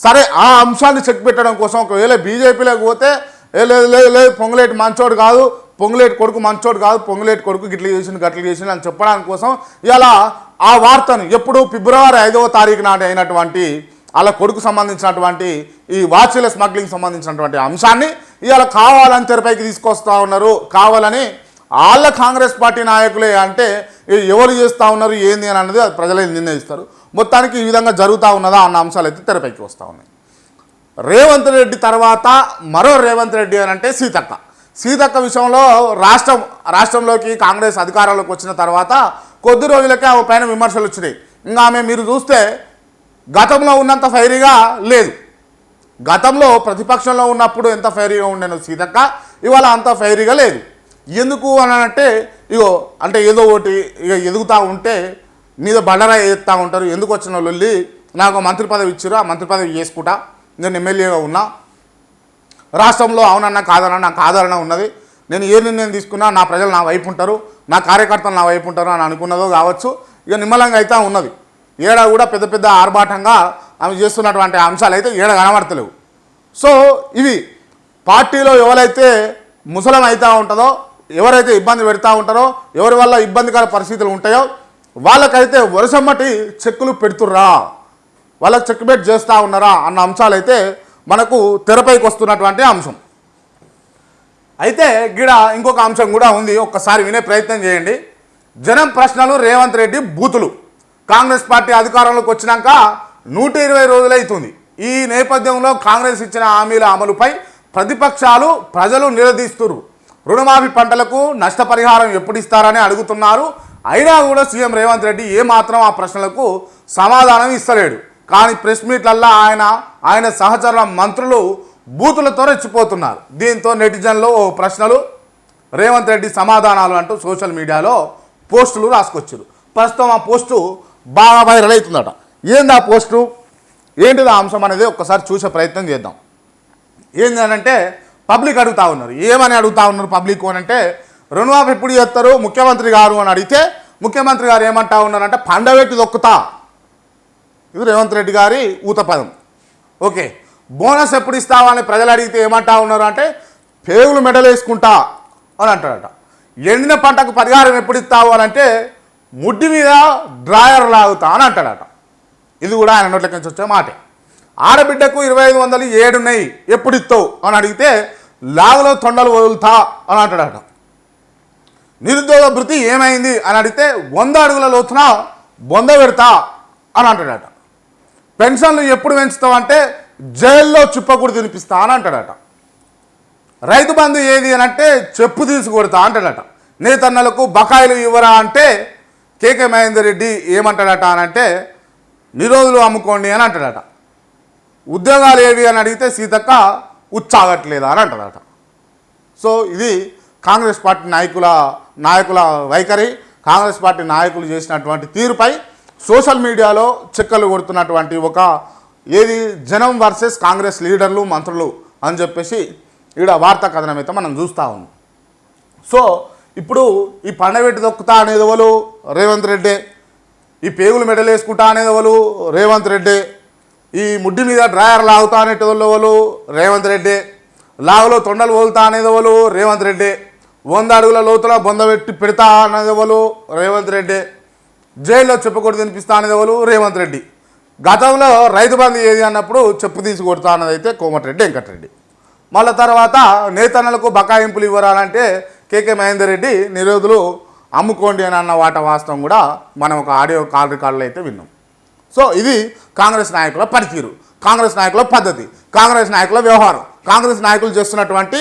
సరే ఆ అంశాన్ని చెక్ పెట్టడం కోసం ఒకవేళ బీజేపీలోకి పోతే ఏ లేదు లేదు లేదు పొంగులేటి మంచోడు కాదు పొంగులేటి కొడుకు మంచోడు కాదు పొంగులేటి కొడుకు గిట్ల చేసింది గట్ల చేసింది అని చెప్పడానికి కోసం ఇలా ఆ వార్తను ఎప్పుడు ఫిబ్రవరి ఐదవ తారీఖు నాటి అయినటువంటి వాళ్ళ కొడుకు సంబంధించినటువంటి ఈ వాచీల స్మగ్లింగ్ సంబంధించినటువంటి అంశాన్ని ఇవాళ కావాలని తెరపైకి తీసుకొస్తా ఉన్నారు. కావాలని వాళ్ళ కాంగ్రెస్ పార్టీ నాయకులే అంటే ఎవరు చేస్తూ ఉన్నారు ఏంది అని అన్నది అది ప్రజలే నిర్ణయిస్తారు. మొత్తానికి ఈ విధంగా జరుగుతూ ఉన్నదా అన్న అంశాలు అయితే తెరపైకి వస్తూ ఉన్నాయి. రేవంత్ రెడ్డి తర్వాత మరో రేవంత్ రెడ్డి అని అంటే సీతక్క. సీతక్క విషయంలో రాష్ట్రం రాష్ట్రంలోకి కాంగ్రెస్ అధికారంలోకి వచ్చిన తర్వాత కొద్ది రోజులకే ఆమె పైన విమర్శలు వచ్చినాయి. ఇంకా ఆమె మీరు చూస్తే గతంలో ఉన్నంత ఫైరీగా లేదు. గతంలో ప్రతిపక్షంలో ఉన్నప్పుడు ఎంత ఫైరీగా ఉండేను సీతక్క ఇవాళ అంత ఫైరీగా లేదు. ఎందుకు అని అంటే ఇగో అంటే ఏదో ఒకటి ఇక ఎదుగుతూ ఉంటే మీద బండరా ఎత్తా ఉంటారు. ఎందుకు వచ్చిన వాళ్ళు నాకు మంత్రి పదవి ఇచ్చారు ఆ మంత్రి పదవి చేసుకుంటా. నేను ఎమ్మెల్యేగా ఉన్నా. రాష్ట్రంలో అవునన్నా కాదన్నా నాకు ఆదరణ ఉన్నది. నేను ఏ నిర్ణయం తీసుకున్నా నా ప్రజలు నా వైపు ఉంటారు. నా కార్యకర్తలు నా వైపు ఉంటారు అని అనుకున్నదో కావచ్చు. ఇక నిమ్మలంగా అయితే ఉన్నది. ఏడా కూడా పెద్ద పెద్ద ఆర్భాటంగా ఆమె చేస్తున్నటువంటి అంశాలు అయితే ఏడ కనబడతలేవు. సో ఇవి పార్టీలో ఎవరైతే ముసలం అవుతూ ఉంటుందో ఎవరైతే ఇబ్బంది పెడతా ఉంటారో ఎవరి వల్ల ఇబ్బందికర పరిస్థితులు ఉంటాయో వాళ్ళకైతే వరుసమ్మటి చెక్కులు పెడుతుర్రా. వాళ్ళకి చెక్ బెట్ చేస్తూ ఉన్నారా అన్న అంశాలైతే మనకు తెరపైకి వస్తున్నటువంటి అంశం. అయితే గిడ ఇంకొక అంశం కూడా ఉంది. ఒక్కసారి వినే ప్రయత్నం చేయండి. జనం ప్రశ్నలు రేవంత్ రెడ్డి బూతులు. కాంగ్రెస్ పార్టీ అధికారంలోకి వచ్చినాక నూట ఇరవై రోజులైతుంది ఈ నేపథ్యంలో కాంగ్రెస్ ఇచ్చిన హామీల అమలుపై ప్రతిపక్షాలు ప్రజలు నిలదీస్తున్నారు రుణమాఫీ పంటలకు నష్టపరిహారం ఎప్పుడు ఇస్తారని అడుగుతున్నారు. అయినా కూడా సీఎం రేవంత్ రెడ్డి ఏమాత్రం ఆ ప్రశ్నలకు సమాధానం ఇస్తలేడు. కానీ ప్రెస్ మీట్లల్లా ఆయన ఆయన సహచరుల మంత్రులు బూతులతో రెచ్చిపోతున్నారు. దీంతో నెటిజన్లు ఓ ప్రశ్నలు రేవంత్ రెడ్డి సమాధానాలు అంటూ సోషల్ మీడియాలో పోస్టులు రాసుకొచ్చారు. ప్రస్తుతం ఆ పోస్టు బాగా వైరల్ అవుతుందట. ఏంది ఆ పోస్టు? ఏంటిది ఆ అంశం అనేది ఒక్కసారి చూసే ప్రయత్నం చేద్దాం. ఏంది అంటే పబ్లిక్ అడుగుతా ఉన్నారు. ఏమని అడుగుతా ఉన్నారు పబ్లిక్ అని అంటే రుణమాఫీ ఎప్పుడు చేస్తారు ముఖ్యమంత్రి గారు అని అడిగితే ముఖ్యమంత్రి గారు ఏమంటా ఉన్నారంటే పండబెట్టి దొక్కుతా. ఇది రేవంత్ రెడ్డి గారి ఊతపదం. ఓకే బోనస్ ఎప్పుడు ఇస్తావని ప్రజలు అడిగితే ఏమంటా ఉన్నారు అంటే పేగులు మెడలేసుకుంటా అని అంటాడట ఎండిన పంటకు పరిహారం ఎప్పుడు ఇస్తావు అని అంటే ముడ్డి మీద డ్రాయర్ లాగుతా అని అంటాడట. ఇది కూడా ఆయన నోట్ల నుంచి వచ్చే మాటే. ఆడబిడ్డకు ఇరవై ఐదు వందలు ఏడున్నాయి ఎప్పుడు ఇస్తావు అని అడిగితే లాగులో తొండలు వదులుతా అని అంటాడట. నిరుద్యోగ భృతి ఏమైంది అని అడిగితే వంద అడుగుల లోతున బొంద పెడతా అని అంటాడట. పెన్షన్లు ఎప్పుడు పెంచుతావు? అంటే జైల్లో చుప్పకూడు తినిపిస్తా అని అంటాడట. రైతు బంధు ఏది అని అంటే చెప్పు తీసుకొడతా అంటాడట. నేతన్నలకు బకాయిలు ఇవ్వరా? అంటే కేకే మహేందర్ రెడ్డి ఏమంటాడట అని అంటే నిరోధులు అమ్ముకోండి అని అంటాడట. ఉద్యోగాలు ఏవి? అని అడిగితే సీతక్క ఉచ్చాగట్లేదా? అని అంటాడట. సో ఇది కాంగ్రెస్ పార్టీ నాయకుల నాయకుల వైఖరి కాంగ్రెస్ పార్టీ నాయకులు చేసినటువంటి తీరుపై సోషల్ మీడియాలో చిక్కలు కొడుతున్నటువంటి ఒక ఏది జనం వర్సెస్ కాంగ్రెస్ లీడర్లు మంత్రులు అని చెప్పేసి ఈడ వార్తా కథనం అయితే మనం చూస్తూ ఉన్నాం. సో ఇప్పుడు ఈ పండబెట్టి దొక్కుతా అనేది ఎవరు రేవంత్ రెడ్డి. ఈ పేగులు మెడలు వేసుకుంటా అనేది ఎవరు రేవంత్ రెడ్డి. ఈ ముడ్డి మీద డ్రాయర్ లాగుతా అనేటి వాళ్ళు ఎవరు రేవంత్ రెడ్డి. లాగులో తొండలు వదులుతా అనేది ఎవరు రేవంత్ రెడ్డి. వంద అడుగుల లోతుల బొందబెట్టి పెడతా అనేది ఎవరు? రేవంత్ రెడ్డి. జైల్లో చెప్పకూడదు తినిపిస్తా అనేది ఎవరు? రేవంత్ రెడ్డి. గతంలో రైతు బంధు ఏది అన్నప్పుడు చెప్పు తీసి కొడతా అన్నది అయితే కోమటిరెడ్డి వెంకటరెడ్డి. మళ్ళీ తర్వాత నేతన్నలకు బకాయింపులు ఇవ్వరాలంటే కేకే మహేందర్ రెడ్డి నిరోధులు అమ్ముకోండి అని అన్న వాట వాస్తవం కూడా మనం ఒక ఆడియో కాల్ రికార్డులో అయితే విన్నాం. సో ఇది కాంగ్రెస్ నాయకుల పనితీరు కాంగ్రెస్ నాయకుల పద్ధతి కాంగ్రెస్ నాయకుల వ్యవహారం కాంగ్రెస్ నాయకులు చేస్తున్నటువంటి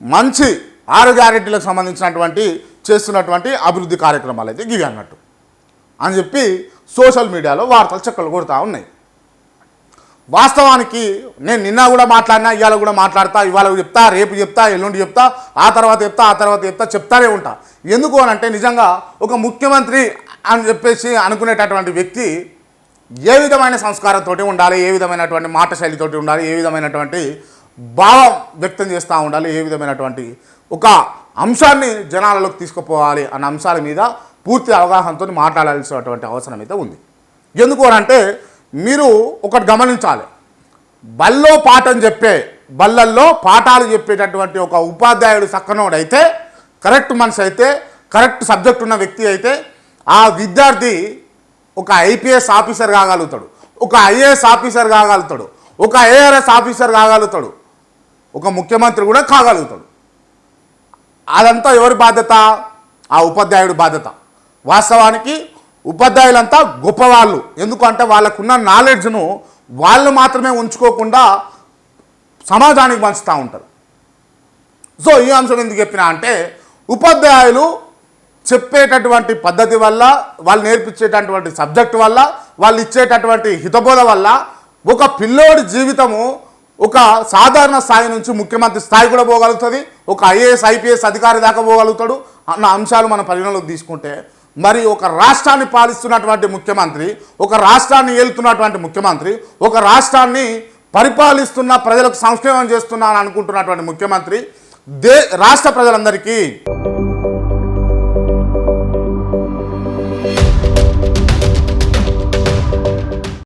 మంచి ఆరు గ్యారెంటీలకు సంబంధించినటువంటి చేస్తున్నటువంటి అభివృద్ధి కార్యక్రమాలు అయితే గివి అన్నట్టు అని చెప్పి సోషల్ మీడియాలో వార్తలు చెక్కలు కొడుతూ ఉన్నాయి. వాస్తవానికి నేను నిన్న కూడా మాట్లాడినా ఇవాళ కూడా మాట్లాడతా ఇవాళ చెప్తా రేపు చెప్తా ఎల్లుండి చెప్తా ఆ తర్వాత చెప్తా ఆ తర్వాత చెప్తా చెప్తానే ఉంటా. ఎందుకు అని అంటే నిజంగా ఒక ముఖ్యమంత్రి అని చెప్పేసి అనుకునేటటువంటి వ్యక్తి ఏ విధమైన సంస్కారంతో ఉండాలి ఏ విధమైనటువంటి మాట శైలితోటి ఉండాలి ఏ విధమైనటువంటి భావం వ్యక్తం చేస్తూ ఉండాలి ఏ విధమైనటువంటి ఒక అంశాన్ని జనాలలోకి తీసుకుపోవాలి అన్న అంశాల మీద పూర్తి అవగాహనతో మాట్లాడాల్సినటువంటి అవసరం అయితే ఉంది. ఎందుకు అంటే మీరు ఒకటి గమనించాలి. బల్లో పాఠం చెప్పే బల్లల్లో పాఠాలు చెప్పేటటువంటి ఒక ఉపాధ్యాయుడు సక్కనోడైతే కరెక్ట్ మనిషి అయితే కరెక్ట్ సబ్జెక్ట్ ఉన్న వ్యక్తి అయితే ఆ విద్యార్థి ఒక ఐపీఎస్ ఆఫీసర్ కాగలుగుతాడు. ఒక ఐఏఎస్ ఆఫీసర్ కాగలుగుతాడు. ఒక ఏఆర్ఎస్ ఆఫీసర్ కాగలుగుతాడు. ఒక ముఖ్యమంత్రి కూడా కాగలుగుతాడు. అదంతా ఎవరి బాధ్యత? ఆ ఉపాధ్యాయుడి బాధ్యత. వాస్తవానికి ఉపాధ్యాయులంతా గొప్పవాళ్ళు. ఎందుకంటే వాళ్ళకున్న నాలెడ్జ్ను వాళ్ళు మాత్రమే ఉంచుకోకుండా సమాజానికి పంచుతూ ఉంటారు. సో ఈ అంశం ఎందుకు చెప్పినా అంటే ఉపాధ్యాయులు చెప్పేటటువంటి పద్ధతి వల్ల వాళ్ళు నేర్పించేటటువంటి సబ్జెక్ట్ వల్ల వాళ్ళు ఇచ్చేటటువంటి హితబోధ వల్ల ఒక పిల్లోడి జీవితము ఒక సాధారణ స్థాయి నుంచి ముఖ్యమంత్రి స్థాయి కూడా పోగలుగుతుంది. ఒక ఐఏఎస్ ఐపీఎస్ అధికారి దాకా పోగలుగుతాడు అన్న అంశాలు మన పరిగణలోకి తీసుకుంటే. మరి ఒక రాష్ట్రాన్ని పాలిస్తున్నటువంటి ముఖ్యమంత్రి ఒక రాష్ట్రాన్ని ఏలుతున్నటువంటి ముఖ్యమంత్రి ఒక రాష్ట్రాన్ని పరిపాలిస్తున్న ప్రజలకు సంక్షేమం చేస్తున్నా అని అనుకుంటున్నటువంటి ముఖ్యమంత్రి దే రాష్ట్ర ప్రజలందరికీ